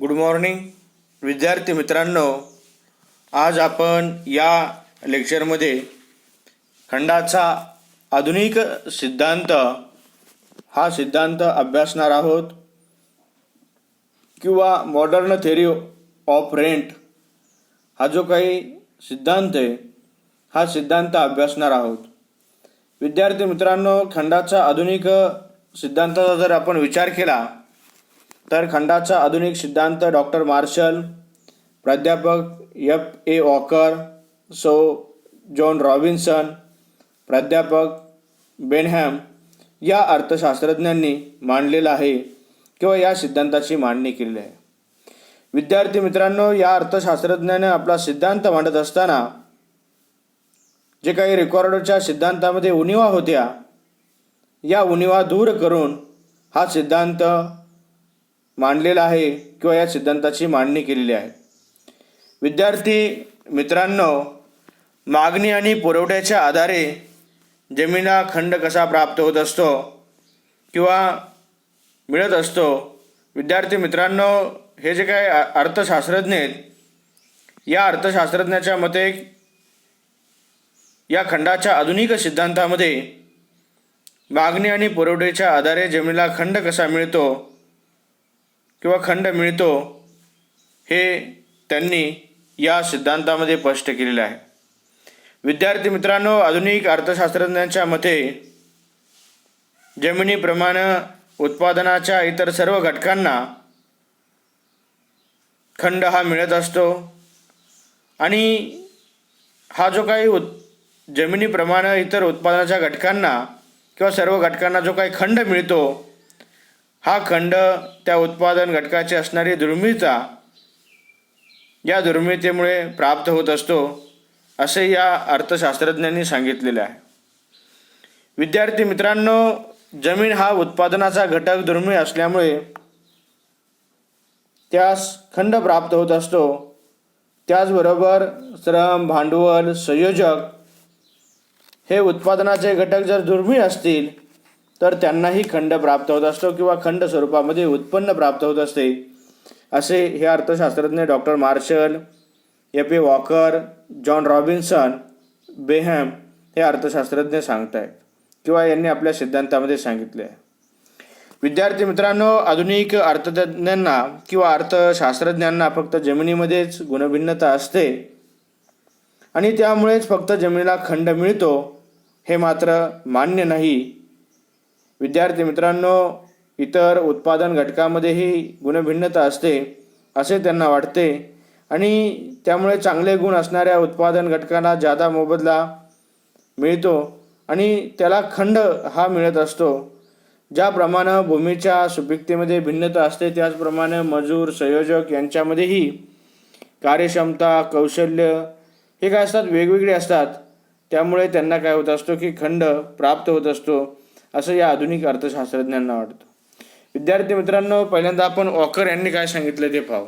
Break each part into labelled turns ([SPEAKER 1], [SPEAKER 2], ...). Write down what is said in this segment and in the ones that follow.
[SPEAKER 1] Good morning विद्यार्थी मित्रांनो. आज आपण या लेक्चरमध्ये खंडाचा आधुनिक सिद्धांत हा सिद्धांत अभ्यासणार आहोत. किंवा मॉडर्न थेरी ऑफ रेंट हा जो काही सिद्धांत आहे हा सिद्धांत अभ्यासणार आहोत. विद्यार्थी मित्रांनो खंडाचा आधुनिक सिद्धांताचा जर आपण विचार केला तर खंडाचा आधुनिक सिद्धांत डॉक्टर मार्शल प्राध्यापक F A Walker so John Robinson प्राध्यापक बेनहॅम या अर्थशास्त्रज्ञांनी मांडलेला आहे किंवा या सिद्धांताची मांडणी केलेली आहे. विद्यार्थी मित्रांनो या अर्थशास्त्रज्ञाने आपला सिद्धांत मांडत असताना जे काही रेकॉर्डच्या सिद्धांतामध्ये उणिवा होत्या या उणिवा दूर करून हा सिद्धांत मांडलेला आहे किंवा या सिद्धांताची मांडणी केलेली आहे. विद्यार्थी मित्रांनो मागणी आणि पुरवठ्याच्या आधारे जमिनीला खंड कसा प्राप्त होत असतो किंवा मिळत असतो? विद्यार्थी मित्रांनो हे जे काय अर्थशास्त्रज्ञ आहेत या अर्थशास्त्रज्ञाच्या मते या खंडाच्या आधुनिक सिद्धांतामध्ये मागणी आणि पुरवठ्याच्या आधारे जमिनीला खंड कसा मिळतो किंवा खंड मिळतो हे त्यांनी या सिद्धांतामध्ये स्पष्ट केलेलं आहे. विद्यार्थी मित्रांनो आधुनिक अर्थशास्त्रज्ञांच्या मते जमिनीप्रमाणे उत्पादनाच्या इतर सर्व घटकांना खंड हा मिळत असतो. आणि हा जो काही उत् जमिनीप्रमाणे इतर उत्पादनाच्या घटकांना किंवा सर्व घटकांना जो काही खंड मिळतो हा खंड त्या उत्पादन घटकाची असणारी दुर्मिळता या दुर्मिळतेमुळे प्राप्त होत असतो असे या अर्थशास्त्रज्ञांनी सांगितलेले आहे. विद्यार्थी मित्रांनो जमीन हा उत्पादनाचा घटक दुर्मिळ असल्यामुळे त्यास खंड प्राप्त होत असतो. त्याचबरोबर श्रम भांडवल संयोजक हे उत्पादनाचे घटक जर दुर्मिळ असतील तर त्यांनाही खंड प्राप्त होत असतो किंवा खंड स्वरूपामध्ये उत्पन्न प्राप्त होत असते. असे हे अर्थशास्त्रज्ञ doctor Marshall F A Walker John Robinson Benham हे अर्थशास्त्रज्ञ सांगत आहेत किंवा यांनी आपल्या सिद्धांतामध्ये सांगितले आहे. विद्यार्थी मित्रांनो आधुनिक अर्थतज्ञांना किंवा अर्थशास्त्रज्ञांना फक्त जमिनीमध्येच गुणभिन्नता असते आणि त्यामुळेच फक्त जमिनीला खंड मिळतो हे मात्र मान्य नाही. विद्यार्थी मित्रांनो इतर उत्पादन घटकामध्येही गुणभिन्नता असते असे त्यांना वाटते. आणि त्यामुळे चांगले गुण असणाऱ्या उत्पादन घटकांना जादा मोबदला मिळतो आणि त्याला खंड हा मिळत असतो. ज्याप्रमाणे भूमीच्या सुपीकतेमध्ये भिन्नता असते त्याचप्रमाणे मजूर संयोजक यांच्यामध्येही कार्यक्षमता कौशल्य हे काय असतात? वेगवेगळे असतात. त्यामुळे त्यांना काय होत असतो की खंड प्राप्त होत असतो. असं या आधुनिक अर्थशास्त्रज्ञांना वाटतं. विद्यार्थी मित्रांनो पहिल्यांदा आपण वॉकर यांनी काय सांगितलं ते पाहू.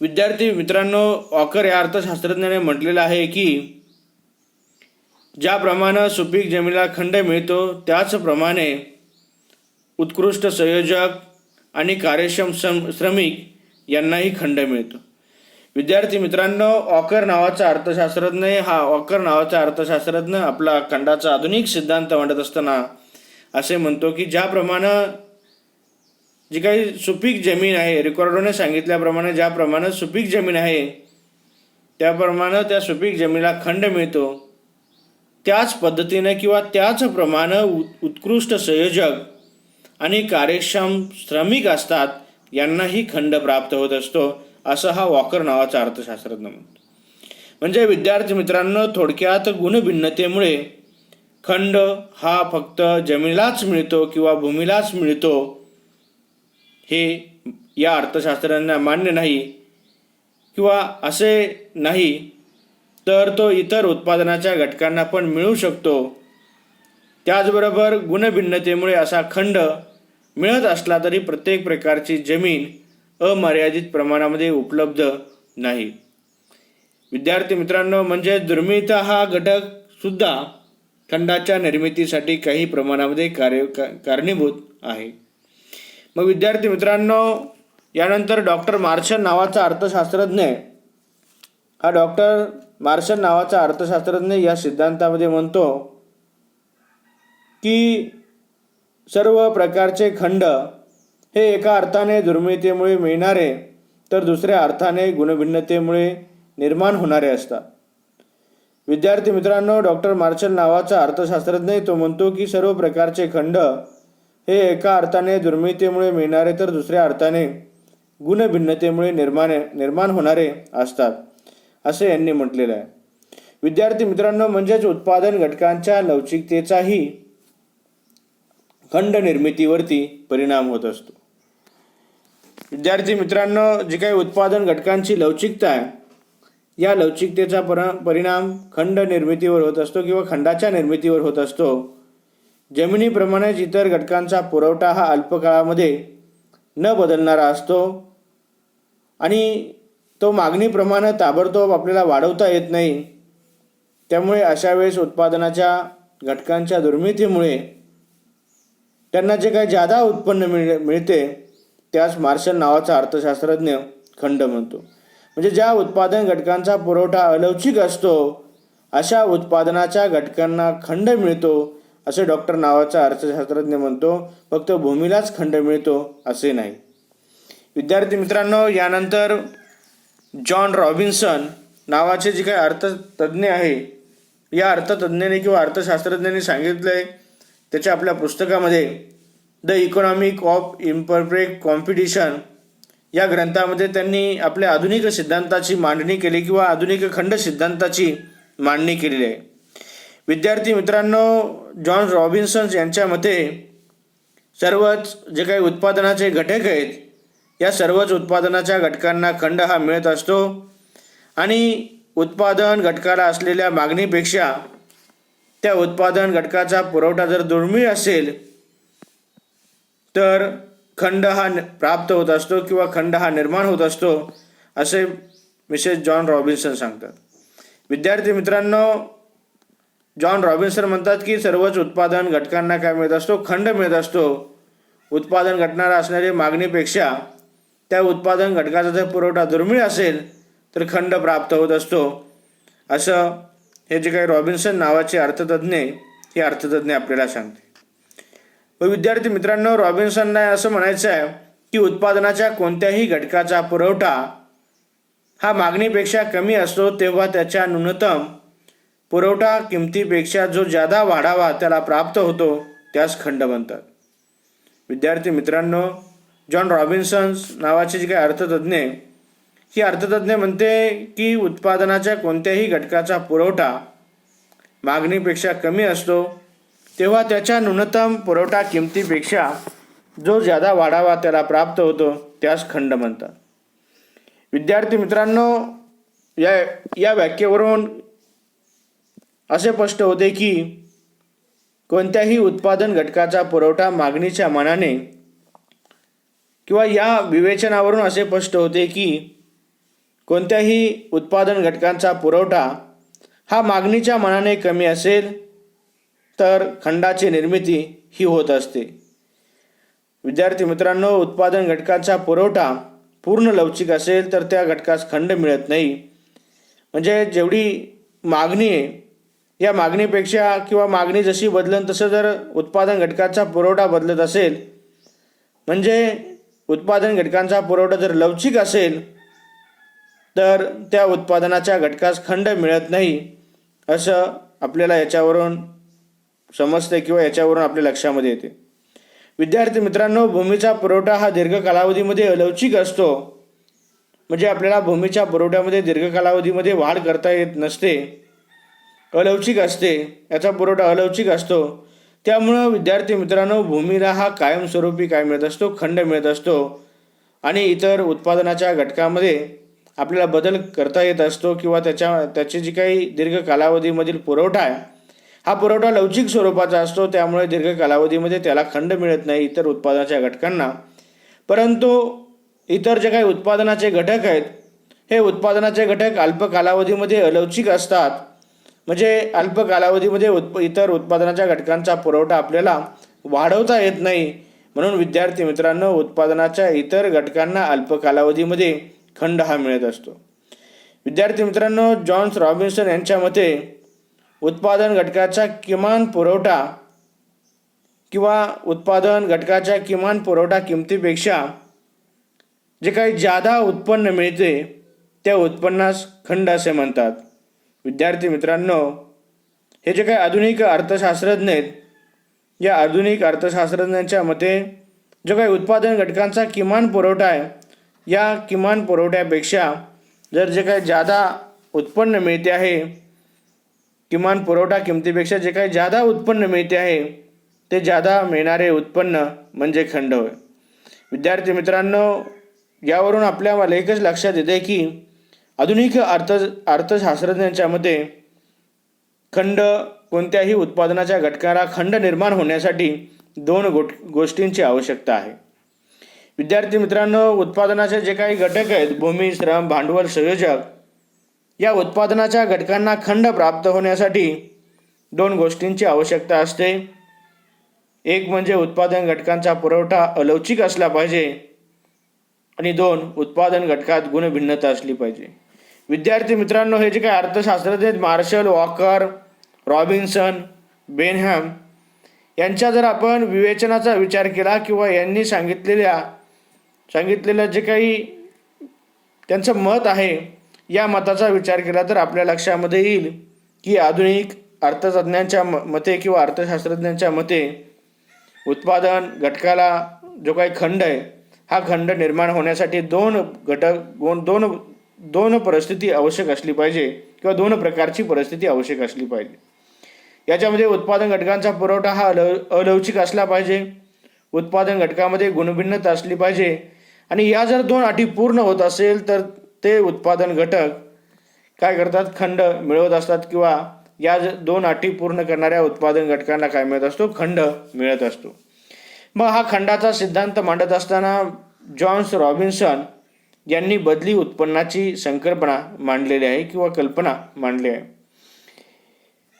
[SPEAKER 1] विद्यार्थी मित्रांनो वॉकर या अर्थशास्त्रज्ञाने म्हटलेलं आहे की ज्याप्रमाणे सुपीक जमिनीला खंड मिळतो त्याचप्रमाणे उत्कृष्ट संयोजक आणि कार्यक्षम श्रमिक यांनाही खंड मिळतो. विद्यार्थी मित्रांनो ऑकर नावाचा अर्थशास्त्रज्ञ हा ऑकर नावाचा अर्थशास्त्रज्ञ आपला खंडाचा आधुनिक सिद्धांत मांडत असताना असे म्हणतो की ज्याप्रमाणे जी काही सुपीक जमीन आहे रिकॉर्डोने सांगितल्याप्रमाणे ज्याप्रमाणे सुपीक जमीन आहे त्याप्रमाणे त्या सुपीक जमिनीला खंड मिळतो. त्याच पद्धतीने किंवा त्याचप्रमाणे उत् उत्कृष्ट संयोजक आणि कार्यक्षम श्रमिक असतात यांनाही खंड प्राप्त होत असतो. असं हा वॉकर नावाचा अर्थशास्त्रज्ञ म्हणतो. म्हणजे विद्यार्थी मित्रांनो थोडक्यात गुणभिन्नतेमुळे खंड हा फक्त जमिनीलाच मिळतो किंवा भूमीलाच मिळतो हे या अर्थशास्त्रांना मान्य नाही किंवा असे नाही तर तो इतर उत्पादनाच्या घटकांना पण मिळू शकतो. त्याचबरोबर गुणभिन्नतेमुळे असा खंड मिळत असला तरी प्रत्येक प्रकारची जमीन अमर्यादित प्रमाणामध्ये उपलब्ध नाही. विद्यार्थी मित्रांनो म्हणजे दुर्मिळता हा घटक सुद्धा खंडाच्या निर्मितीसाठी काही प्रमाणामध्ये कार्य का- कारणीभूत आहे. मग विद्यार्थी मित्रांनो यानंतर डॉक्टर मार्शन नावाचा अर्थशास्त्रज्ञ हा डॉक्टर मार्शन नावाचा अर्थशास्त्रज्ञ या सिद्धांतामध्ये म्हणतो की सर्व प्रकारचे खंड हे एका अर्थाने दुर्मिळतेमुळे मिळणारे तर दुसऱ्या अर्थाने गुणभिन्नतेमुळे निर्माण होणारे असतात. विद्यार्थी मित्रांनो डॉक्टर मार्शल नावाचा अर्थशास्त्रज्ञ तो म्हणतो की सर्व प्रकारचे खंड हे एका अर्थाने दुर्मिळतेमुळे मिळणारे तर दुसऱ्या अर्थाने गुणभिन्नतेमुळे निर्माण निर्माण होणारे असतात असे यांनी म्हटलेलं आहे. विद्यार्थी मित्रांनो म्हणजेच उत्पादन घटकांच्या लवचिकतेचाही खंड निर्मितीवरती परिणाम होत असतो. विद्यार्थी मित्रांनो जी काही उत्पादन घटकांची लवचिकता आहे या लवचिकतेचा पर परिणाम खंड निर्मितीवर होत असतो किंवा खंडाच्या निर्मितीवर होत असतो. जमिनीप्रमाणेच इतर घटकांचा पुरवठा हा अल्पकाळामध्ये न बदलणारा असतो आणि तो मागणीप्रमाणे ताबडतोब आपल्याला वाढवता येत नाही. त्यामुळे अशा वेळेस उत्पादनाच्या घटकांच्या दुर्मितीमुळे त्यांना जे काही जादा उत्पन्न मिळ मिळते त्यास मार्शल नावाचा अर्थशास्त्रज्ञ खंड म्हणतो. म्हणजे ज्या उत्पादन घटकांचा पुरवठा अलौचिक असतो अशा उत्पादनाच्या घटकांना खंड मिळतो असे डॉक्टर नावाचा अर्थशास्त्रज्ञ म्हणतो. फक्त भूमीलाच खंड मिळतो असे नाही. विद्यार्थी मित्रांनो यानंतर जॉन रॉबिन्सन नावाचे जे काही अर्थतज्ज्ञ आहे या अर्थतज्ज्ञाने किंवा अर्थशास्त्रज्ञांनी सांगितलं आहे त्याच्या आपल्या पुस्तकामध्ये the economic of imperfect competition या ग्रंथामध्ये त्यांनी आपल्या आधुनिक सिद्धांताची मांडणी केली किंवा आधुनिक खंड सिद्धांताची मांडणी केलेली आहे. विद्यार्थी मित्रांनो जॉन रॉबिन्सन्स यांच्या मते सर्वच जे काही उत्पादनाचे घटक आहेत या सर्वच उत्पादनाच्या घटकांना खंड हा मिळत असतो आणि उत्पादन घटकाला असलेल्या मागणीपेक्षा त्या उत्पादन घटकाचा पुरवठा जर दुर्मिळ असेल तर खंड हा न- प्राप्त होत असतो किंवा खंड हा निर्माण होत असतो असे मिसेस जॉन रॉबिन्सन सांगतात. विद्यार्थी मित्रांनो जॉन रॉबिन्सन म्हणतात की सर्वच उत्पादन घटकांना काय मिळत असतो? खंड मिळत असतो. उत्पादन घटनाला असणारी मागणीपेक्षा त्या उत्पादन घटकाचा जर पुरवठा दुर्मिळ असेल तर खंड प्राप्त होत असतो. असं हे जे काही रॉबिन्सन नावाचे अर्थतज्ज्ञ हे अर्थतज्ज्ञ आपल्याला सांगते विद्यार्थी मित्रांनो रॉबिन्सनना असं म्हणायचं आहे की उत्पादनाच्या कोणत्याही घटकाचा पुरवठा हा मागणीपेक्षा कमी असतो तेव्हा त्याच्या न्यूनतम पुरवठा किमतीपेक्षा जो जादा वाढावा त्याला प्राप्त होतो त्यास खंड म्हणतात. विद्यार्थी मित्रांनो जॉन रॉबिन्सन्स नावाचे जे काही अर्थतज्ज्ञ आहे, ही अर्थतज्ज्ञ म्हणते की उत्पादनाच्या कोणत्याही घटकाचा पुरवठा मागणीपेक्षा कमी असतो तेव्हा त्याच्या न्यूनतम पुरवठा किमतीपेक्षा जो जादा वाढावा त्याला प्राप्त होतो त्यास खंड म्हणतात. विद्यार्थी मित्रांनो या या व्याख्येवरून असे स्पष्ट होते की कोणत्याही उत्पादन घटकाचा पुरवठा मागणीच्या मानाने किंवा या विवेचनावरून असे स्पष्ट होते की कोणत्याही उत्पादन घटकांचा पुरवठा हा मागणीच्या मानाने कमी असेल तर खंडाची निर्मिती ही होत असते. विद्यार्थी मित्रांनो उत्पादन घटकाचा पुरवठा पूर्ण लवचिक असेल तर त्या घटकास खंड मिळत नाही. म्हणजे जेवढी मागणी आहे या मागणीपेक्षा किंवा मागणी जशी बदलन तसं जर उत्पादन घटकाचा पुरवठा बदलत असेल म्हणजे उत्पादन घटकांचा पुरवठा जर लवचिक असेल तर त्या उत्पादनाच्या घटकास खंड मिळत नाही असं आपल्याला याच्यावरून समजते किंवा याच्यावरून आपल्या लक्षामध्ये येते. विद्यार्थी मित्रांनो भूमीचा पुरवठा हा दीर्घ कालावधीमध्ये अलवचिक असतो. म्हणजे आपल्याला भूमीच्या पुरवठ्यामध्ये दीर्घ कालावधीमध्ये वाढ करता येत नसते. अलवचिक असते. याचा पुरवठा अलवचिक असतो. त्यामुळं विद्यार्थी मित्रांनो भूमीला हा कायमस्वरूपी काय मिळत असतो? खंड मिळत असतो. आणि इतर उत्पादनाच्या घटकामध्ये आपल्याला बदल करता येत असतो किंवा त्याच्या त्याची जी काही दीर्घ कालावधीमधील पुरवठा आहे हा पुरवठा लवचिक स्वरूपाचा असतो त्यामुळे दीर्घ कालावधीमध्ये त्याला खंड मिळत नाही इतर उत्पादनाच्या घटकांना. परंतु इतर जे काही उत्पादनाचे घटक आहेत हे उत्पादनाचे घटक अल्प कालावधीमध्ये अलवचिक असतात. म्हणजे अल्प कालावधीमध्ये उत्प इतर उत्पादनाच्या घटकांचा पुरवठा आपल्याला वाढवता येत नाही. म्हणून विद्यार्थी मित्रांनो उत्पादनाच्या इतर घटकांना अल्प कालावधीमध्ये खंड हा मिळत असतो. विद्यार्थी मित्रांनो जॉन्स रॉबिन्सन यांच्या मते उत्पादन घटकाचा किमान पुरवठा किंवा उत्पादन घटकाच्या किमान पुरवठा किमतीपेक्षा जे काही जादा उत्पन्न मिळते त्या उत्पन्नास खंड असे म्हणतात. विद्यार्थी मित्रांनो हे जे काही आधुनिक अर्थशास्त्रज्ञ आहेत या आधुनिक अर्थशास्त्रज्ञांच्या मते जो काही उत्पादन घटकांचा किमान पुरवठा आहे या किमान पुरवठ्यापेक्षा जर जे काही जादा उत्पन्न मिळते आहे किमान पुरवठा किमतीपेक्षा जे काही जादा उत्पन्न मिळते आहे ते जादा मिळणारे उत्पन्न म्हणजे खंड होय विद्यार्थी मित्रांनो यावरून आपल्याला एकच लक्षात येते की आधुनिक अर्थ अर्थशास्त्रज्ञांच्या मते खंड कोणत्याही उत्पादनाच्या घटकाला खंड निर्माण होण्यासाठी दोन गोट गोष्टींची आवश्यकता आहे. विद्यार्थी मित्रांनो उत्पादनाचे जे काही घटक आहेत भूमी श्रम भांडवल संयोजक या उत्पादनाच्या घटकांना खंड प्राप्त होण्यासाठी दोन गोष्टींची आवश्यकता असते. एक म्हणजे उत्पादन घटकांचा पुरवठा अलौचिक असला पाहिजे आणि दोन उत्पादन घटकात गुणभिन्नता असली पाहिजे. विद्यार्थी मित्रांनो हे जे काही अर्थशास्त्रज्ञ मार्शल वॉकर रॉबिन्सन बेनहॅम यांच्या जर आपण विवेचनाचा विचार केला किंवा यांनी सांगितलेल्या सांगितलेलं जे काही त्यांचं मत आहे या मताचा विचार केला तर आपल्या लक्षामध्ये येईल की आधुनिक अर्थतज्ञांच्या म मते किंवा अर्थशास्त्रज्ञांच्या मते उत्पादन घटकाला जो काही खंड आहे हा खंड निर्माण होण्यासाठी दोन घटक दोन दोन दोन परिस्थिती आवश्यक असली पाहिजे किंवा दोन प्रकारची परिस्थिती आवश्यक असली पाहिजे. याच्यामध्ये उत्पादन घटकांचा पुरवठा हा अलव अलवचिक असला पाहिजे. उत्पादन घटकामध्ये गुणभिन्नता असली पाहिजे. आणि या जर दोन अटी पूर्ण होत असेल तर ते उत्पादन घटक काय करतात? खंड मिळवत असतात किंवा या ज- दोन अटी पूर्ण करणाऱ्या उत्पादन घटकांना काय मिळत असतो? खंड मिळत असतो. मग हा खंडाचा सिद्धांत मांडत असताना जॉन्स रॉबिन्सन यांनी बदली उत्पन्नाची संकल्पना मांडलेली आहे किंवा कल्पना मांडली आहे.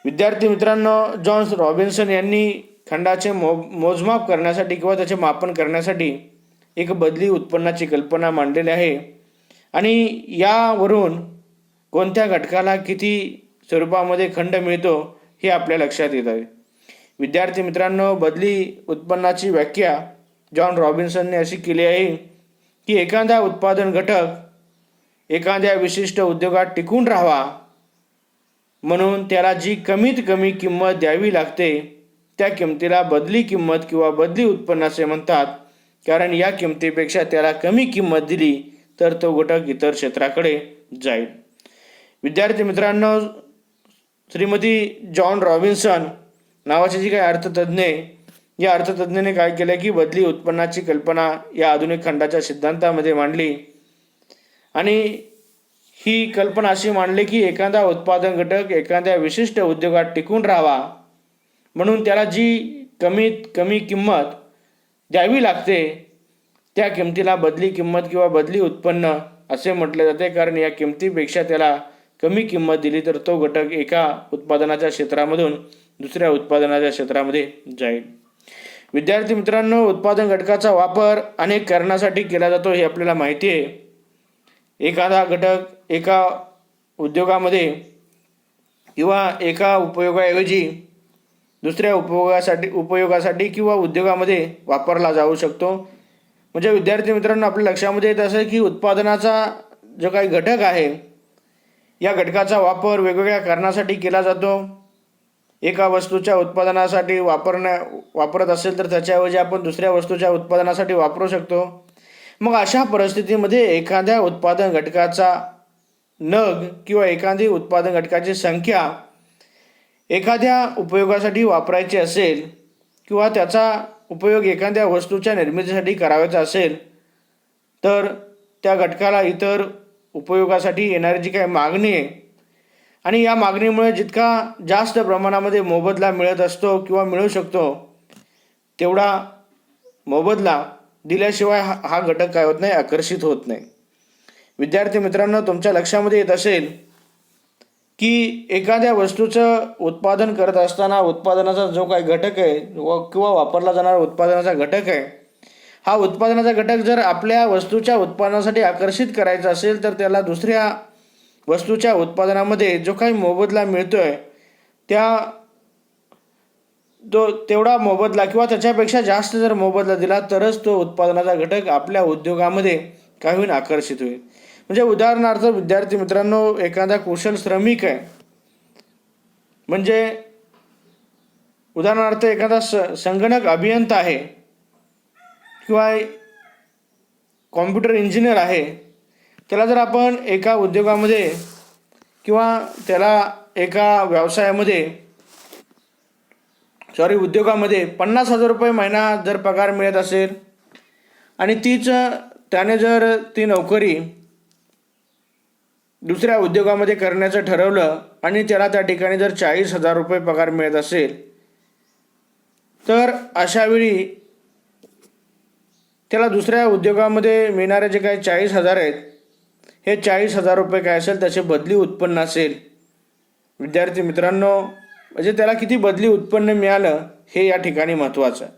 [SPEAKER 1] विद्यार्थी मित्रांनो जॉन्स रॉबिन्सन यांनी खंडाचे मो मोजमाप करण्यासाठी किंवा त्याचे मापन करण्यासाठी एक बदली उत्पन्नाची कल्पना मांडलेली आहे. आणि यावरून कोणत्या घटकाला किती स्वरूपामध्ये खंड मिळतो हे आपल्या लक्षात येत आहे. विद्यार्थी मित्रांनो बदली उत्पन्नाची व्याख्या जॉन रॉबिन्सनने अशी केली आहे की एखादा उत्पादन घटक एखाद्या विशिष्ट उद्योगात टिकून राहावा म्हणून त्याला जी कमीत कमी किंमत द्यावी लागते त्या किमतीला बदली किंमत किंवा बदली उत्पन्न असे म्हणतात. कारण या किमतीपेक्षा त्याला कमी किंमत दिली तर तो घटक इतर क्षेत्राकडे जाईल. विद्यार्थी मित्रांनो श्रीमती जॉन रॉबिन्सन नावाचे जी काही अर्थतज्ञ आहे, या अर्थतज्ञाने काय केलं की बदली उत्पन्नाची कल्पना या आधुनिक खंडाच्या सिद्धांतामध्ये मांडली. आणि ही कल्पना अशी मांडली की एखादा उत्पादन घटक एखाद्या विशिष्ट उद्योगात टिकून राहावा. म्हणून त्याला जी कमीत कमी किंमत द्यावी लागते त्या किमतीला बदली किंमत किंवा बदली उत्पन्न असे म्हटले जाते. कारण या किमतीपेक्षा त्याला कमी किंमत दिली तर तो घटक एका उत्पादनाच्या क्षेत्रामधून दुसऱ्या उत्पादनाच्या क्षेत्रामध्ये जाईल. विद्यार्थी मित्रांनो उत्पादन घटकाचा वापर अनेक कारणासाठी केला जातो हे आपल्याला माहिती आहे. एखादा घटक एका उद्योगामध्ये किंवा एका उपयोगाऐवजी दुसऱ्या उपयोगासाठी उपयोगासाठी किंवा उद्योगामध्ये वापरला जाऊ शकतो. म्हणजे विद्यार्थी मित्रांनो आपल्या लक्षामध्ये येत असेल की उत्पादनाचा जो काही घटक आहे या घटकाचा वापर वेगवेगळ्या कारणासाठी केला जातो. एका वस्तूच्या उत्पादनासाठी वापरण्या वापरत असेल तर त्याच्याऐवजी आपण दुसऱ्या वस्तूच्या उत्पादनासाठी वापरू शकतो. मग अशा परिस्थितीमध्ये एखाद्या उत्पादन घटकाचा नग किंवा एखादी उत्पादन घटकाची संख्या एखाद्या उपयोगासाठी वापरायची असेल किंवा त्याचा उपयोग एखाद्या वस्तूच्या निर्मितीसाठी करावायचा असेल तर त्या घटकाला इतर उपयोगासाठी येणारी जी काही मागणी आहे आणि या मागणीमुळे जितका जास्त प्रमाणामध्ये मोबदला मिळत असतो किंवा मिळू शकतो तेवढा मोबदला दिल्याशिवाय हा हा घटक काय होत नाही आकर्षित होत नाही. विद्यार्थी मित्रांनो तुमच्या लक्षामध्ये येत असेल की एखाद्या वस्तूचं उत्पादन करत असताना उत्पादनाचा जो काही घटक आहे व किंवा वापरला जाणारा उत्पादनाचा घटक आहे हा उत्पादनाचा घटक जर आपल्या वस्तूच्या उत्पादनासाठी आकर्षित करायचा असेल तर त्याला दुसऱ्या वस्तूच्या उत्पादनामध्ये जो काही मोबदला मिळतो आहे त्या तो तेवढा मोबदला किंवा त्याच्यापेक्षा जास्त जर मोबदला दिला तरच तो उत्पादनाचा घटक आपल्या उद्योगामध्ये काही आकर्षित होईल. म्हणजे उदाहरणार्थ विद्यार्थी मित्रांनो एखादा कुशल श्रमिक आहे. म्हणजे उदाहरणार्थ एखादा स संगणक अभियंता आहे. किंवा कॉम्प्युटर इंजिनियर आहे. त्याला जर आपण एका उद्योगामध्ये किंवा त्याला एका व्यवसायामध्ये सॉरी उद्योगामध्ये पन्नास हजार रुपये महिना जर पगार मिळत असेल आणि तीच त्याने जर ती नोकरी दुसऱ्या उद्योगामध्ये करण्याचं ठरवलं आणि त्याला त्या ठिकाणी जर चाळीस हजार रुपये पगार मिळत असेल तर अशावेळी त्याला दुसऱ्या उद्योगामध्ये मिळणारे जे काही चाळीस हजार आहेत हे चाळीस हजार रुपये काय असेल त्याचे बदली उत्पन्न असेल. विद्यार्थी मित्रांनो म्हणजे त्याला किती बदली उत्पन्न मिळालं हे या ठिकाणी महत्त्वाचं. आहे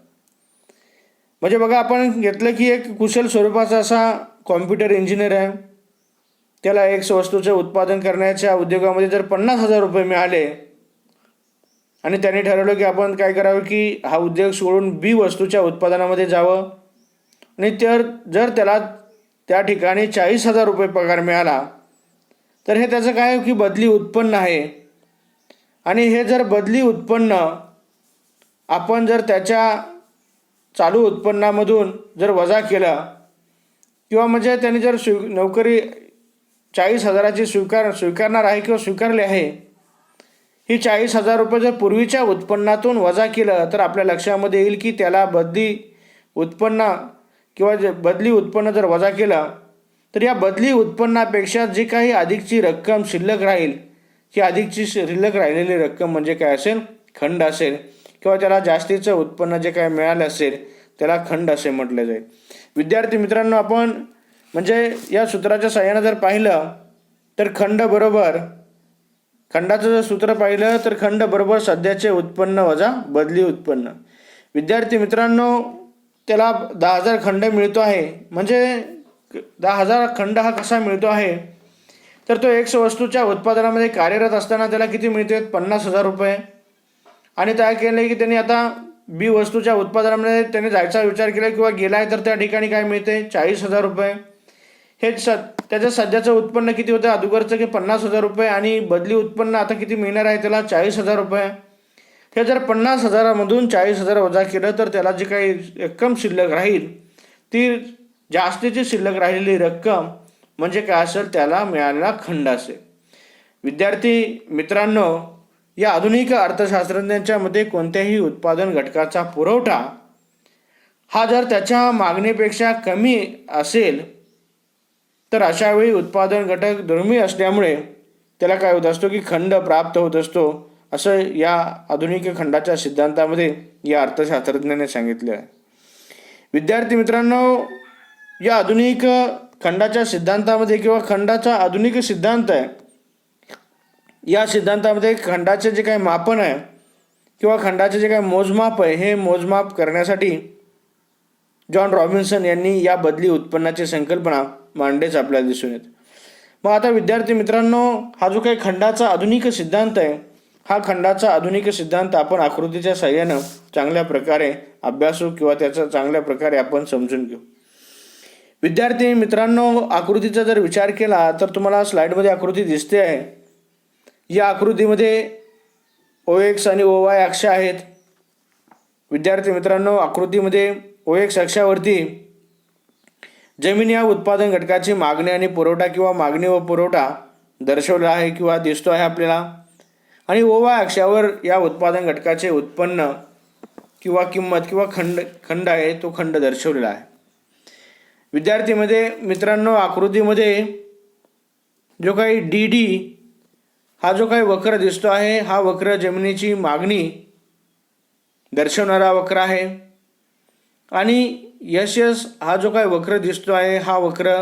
[SPEAKER 1] म्हणजे बघा आपण घेतलं की एक कुशल स्वरूपाचा असा कॉम्प्युटर इंजिनियर आहे. त्याला एक वस्तूचे उत्पादन करण्याच्या उद्योगामध्ये जर पन्नास हजार रुपये मिळाले आणि त्याने ठरवलं की आपण काय करावं की हा उद्योग सोडून बी वस्तूच्या उत्पादनामध्ये जावं. आणि तर जर त्याला त्या ठिकाणी चाळीस हजार रुपये पगार मिळाला तर हे त्याचं काय की बदली उत्पन्न आहे. आणि हे जर बदली उत्पन्न आपण जर त्याच्या चालू उत्पन्नामधून जर वजा केलं किंवा म्हणजे त्याने जर स्वी नोकरी चाळीस हजाराची स्वीकार स्वीकारणार आहे किंवा स्वीकारले आहे ही चाळीस हजार रुपये जर पूर्वीच्या उत्पन्नातून वजा केलं तर आपल्या लक्षामध्ये येईल की त्याला बदली उत्पन्न किंवा जे बदली उत्पन्न जर वजा केलं तर या बदली उत्पन्नापेक्षा जी काही अधिकची रक्कम शिल्लक राहील ही अधिकची शिल्लक राहिलेली रक्कम म्हणजे काय असेल? खंड असेल. किंवा त्याला जास्तीचं उत्पन्न जे काय मिळालं असेल त्याला खंड असे म्हटले जाईल. विद्यार्थी मित्रांनो आपण म्हणजे या सूत्राच्या सहाय्यानं जर पाहिलं तर खंड बरोबर खंडाचं जर सूत्र पाहिलं तर खंड बरोबर सध्याचे उत्पन्न वजा बदली उत्पन्न. विद्यार्थी मित्रांनो त्याला दहा हजार खंड मिळतो आहे. म्हणजे दहा हजार खंड हा कसा मिळतो आहे? तर तो एक वस्तूच्या उत्पादनामध्ये कार्यरत असताना त्याला किती मिळते पन्नास हजार रुपये. आणि काय केले की त्यांनी आता बी वस्तूच्या उत्पादनामध्ये त्याने जायचा विचार केला किंवा गेला आहे तर त्या ठिकाणी काय मिळते चाळीस हजार रुपये. हे स त्याचं सध्याचं उत्पन्न किती होतं? अगोदरचं की पन्नास हजार रुपये आणि बदली उत्पन्न आता किती मिळणार आहे त्याला? चाळीस हजार रुपये. हे जर पन्नास हजारामधून चाळीस हजार वजा केलं तर त्याला जी काही रक्कम शिल्लक राहील ती जास्तीची शिल्लक राहिलेली रक्कम म्हणजे काय असेल? त्याला मिळालेला खंड असेल. विद्यार्थी मित्रांनो या आधुनिक अर्थशास्त्रज्ञांच्या मते कोणत्याही उत्पादन घटकाचा पुरवठा हा जर त्याच्या मागणीपेक्षा कमी असेल तर अशा वेळी उत्पादन घटक दुर्मिळ असल्यामुळे त्याला काय होत असतो की खंड प्राप्त होत असतो असं या आधुनिक खंडाच्या सिद्धांतामध्ये या अर्थशास्त्रज्ञाने सांगितले आहे. विद्यार्थी मित्रांनो या आधुनिक खंडाच्या सिद्धांतामध्ये किंवा खंडाचा आधुनिक सिद्धांत आहे या सिद्धांतामध्ये खंडाचे जे काही मापन आहे किंवा खंडाचे जे काही मोजमाप आहे हे मोजमाप करण्यासाठी जॉन रॉबिन्सन यांनी या बदली उत्पन्नाची संकल्पना मांडेच आपल्याला दिसून येत. मग आता विद्यार्थी मित्रांनो हा जो काही खंडाचा आधुनिक सिद्धांत आहे हा खंडाचा आधुनिक सिद्धांत आपण आकृतीच्या साह्यानं चांगल्या प्रकारे अभ्यासू किंवा त्याचा चांगल्या प्रकारे आपण समजून घेऊ. विद्यार्थी मित्रांनो आकृतीचा जर विचार केला तर तुम्हाला स्लाईडमध्ये आकृती दिसते आहे. या आकृतीमध्ये ओ एक्स आणि ओ वाय अक्ष आहेत. विद्यार्थी मित्रांनो आकृतीमध्ये ओ एक्स अक्षावरती जमीन या उत्पादन घटकाची मागणी आणि पुरवठा किंवा मागणी व पुरवठा दर्शवला आहे किंवा दिसतो आहे आपल्याला. आणि ओवा अक्षावर या उत्पादन घटकाचे उत्पन्न किंवा किंमत किंवा खंड खंड आहे तो खंड दर्शवलेला आहे. विद्यार्थीमध्ये मित्रांनो आकृतीमध्ये जो काही डी डी हा जो काही वक्र दिसतो आहे हा वक्र जमिनीची मागणी दर्शवणारा वक्र आहे. आणि यश यश हा जो काय वक्र दिसतो आहे हा वक्र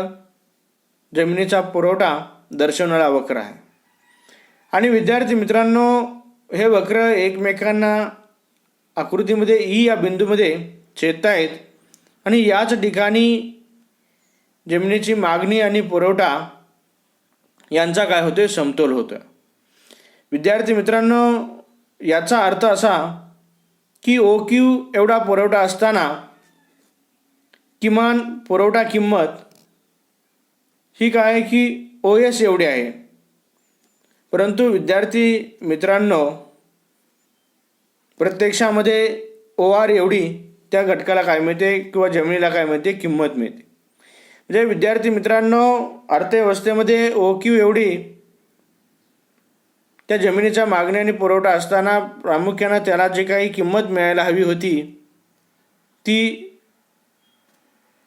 [SPEAKER 1] जमिनीचा पुरवठा दर्शवणारा वक्र आहे. आणि विद्यार्थी मित्रांनो हे वक्र एकमेकांना आकृतीमध्ये ई या बिंदूमध्ये छेदतायत. आणि याच ठिकाणी जमिनीची मागणी आणि पुरवठा यांचा काय होतो समतोल होतो विद्यार्थी मित्रांनो याचा अर्थ असा की ओ क्यू एवढा पुरवठा असताना किमान पुरवठा किंमत ही काय आहे की ओ एस एवढी आहे. परंतु विद्यार्थी मित्रांनो प्रत्यक्षामध्ये ओ आर एवढी त्या घटकाला काय मिळते किंवा जमिनीला काय मिळते? किंमत मिळते. म्हणजे विद्यार्थी मित्रांनो अर्थव्यवस्थेमध्ये ओ क्यू एवढी त्या जमिनीच्या मागणी आणि पुरवठा असताना प्रामुख्यानं त्याला जी काही किंमत मिळायला हवी होती ती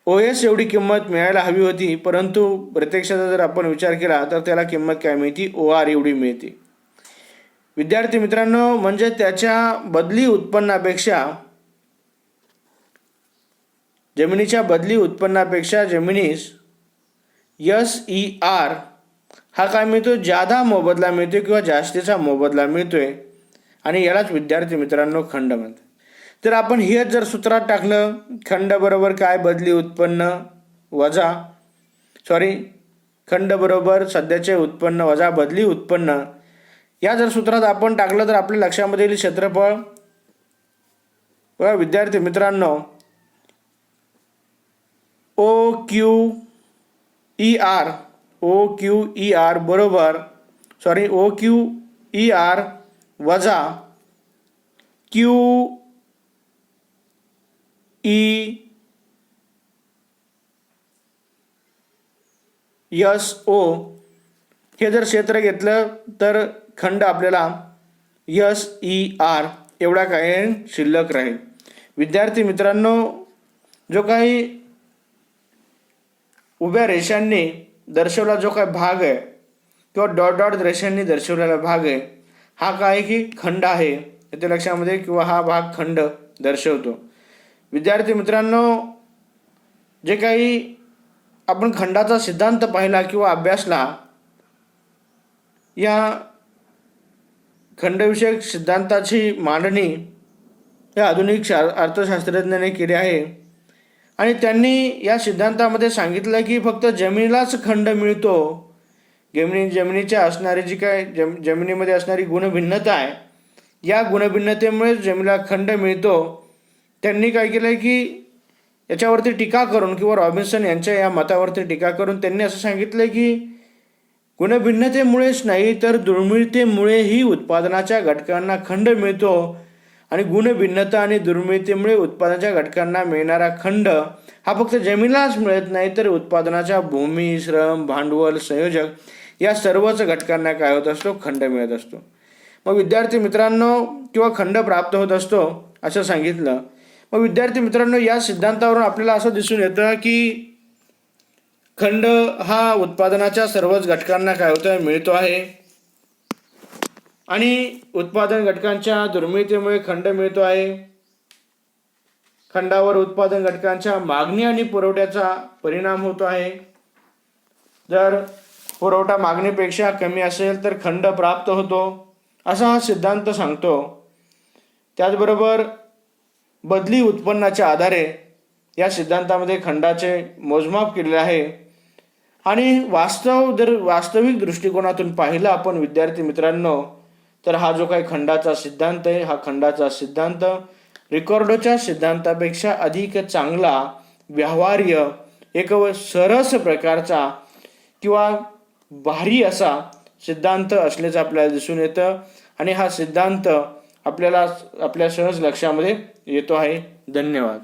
[SPEAKER 1] ओ एस एवढी किंमत मिळायला हवी होती परंतु प्रत्यक्षाचा जर आपण विचार केला तर त्याला किंमत काय मिळते? ओ आर एवढी मिळते. विद्यार्थी मित्रांनो म्हणजे त्याच्या बदली उत्पन्नापेक्षा जमिनीच्या बदली उत्पन्नापेक्षा जमिनीस यस ई आर हा काय मिळतो? जादा मोबदला मिळतो किंवा जास्तीचा मोबदला मिळतोय. आणि यालाच विद्यार्थी मित्रांनो खंड म्हणतात. तर आपण हेच जर सूत्रात टाकलं खंड बरोबर काय बदली उत्पन्न वजा सॉरी खंड बरोबर सध्याचे उत्पन्न वजा बदली उत्पन्न या जर सूत्रात आपण टाकलं तर आपल्या लक्षामध्ये येईल क्षेत्रफळ. व विद्यार्थी मित्रांनो O Q E R O Q E R बरोबर sorry O Q E R वजा क्यू ई यस ओ हे जर क्षेत्र घेतलं तर खंड आपल्याला यस ई आर एवढा काय शिल्लक राहील. विद्यार्थी मित्रांनो जो काही उभ्या रेषांनी दर्शवला जो काही भाग आहे किंवा डॉट डॉट रेषांनी दर्शवलेला भाग आहे हा काय की खंड आहे. ते लक्षामध्ये किंवा हा भाग खंड दर्शवतो. विद्यार्थी मित्रांनो जे काही आपण खंडाचा सिद्धांत पाहिला किंवा अभ्यासला या खंडविषयक सिद्धांताची मांडणी या आधुनिक शा अर्थशास्त्रज्ञाने केली आहे. आणि त्यांनी या सिद्धांतामध्ये सांगितलं की फक्त जमिनीलाच खंड मिळतो. जमिनी जमिनीच्या असणारी जी काय जम जमिनीमध्ये असणारी गुणभिन्नता आहे या गुणभिन्नतेमुळे जमिनीला खंड मिळतो. त्यांनी काय केलं आहे की याच्यावरती टीका करून किंवा रॉबिन्सन यांच्या या मतावरती टीका करून त्यांनी असं सांगितलं की गुणभिन्नतेमुळेच नाही तर दुर्मिळतेमुळेही उत्पादनाच्या घटकांना खंड मिळतो आणि गुणभिन्नता आणि दुर्मिळतेमुळे उत्पादनाच्या घटकांना मिळणारा खंड हा फक्त जमिनीलाच मिळत नाही तर उत्पादनाच्या भूमी श्रम भांडवल संयोजक या सर्वच घटकांना काय होत असतो? खंड मिळत असतो. मग विद्यार्थी मित्रांनो किंवा खंड प्राप्त होत असतो असं सांगितलं. मग विद्यार्थी मित्रांनो या सिद्धांतावरून आपल्याला असं दिसून येतं की खंड हा उत्पादनाच्या सर्वच घटकांना काय होतं मिळतो आहे. आणि उत्पादन घटकांच्या दुर्मिळतेमुळे खंड मिळतो आहे. खंडावर उत्पादन घटकांच्या मागणी आणि पुरवठ्याचा परिणाम होतो आहे. जर पुरवठा मागणीपेक्षा कमी असेल तर खंड प्राप्त होतो असा हा सिद्धांत सांगतो. त्याचबरोबर बदली उत्पन्नाच्या आधारे या सिद्धांतामध्ये खंडाचे मोजमाप केलेले आहे. आणि वास्तव जर वास्तविक दृष्टिकोनातून पाहिलं आपण विद्यार्थी मित्रांनो तर हा जो काही खंडाचा सिद्धांत आहे हा खंडाचा सिद्धांत रिकॉर्डोच्या सिद्धांतापेक्षा अधिक चांगला व्यवहार्य एक सरस प्रकारचा किंवा भारी असा सिद्धांत असल्याचं आपल्याला दिसून येतं. आणि हा सिद्धांत आपल्याला आपल्या सहज लक्षामध्ये येतो आहे. धन्यवाद.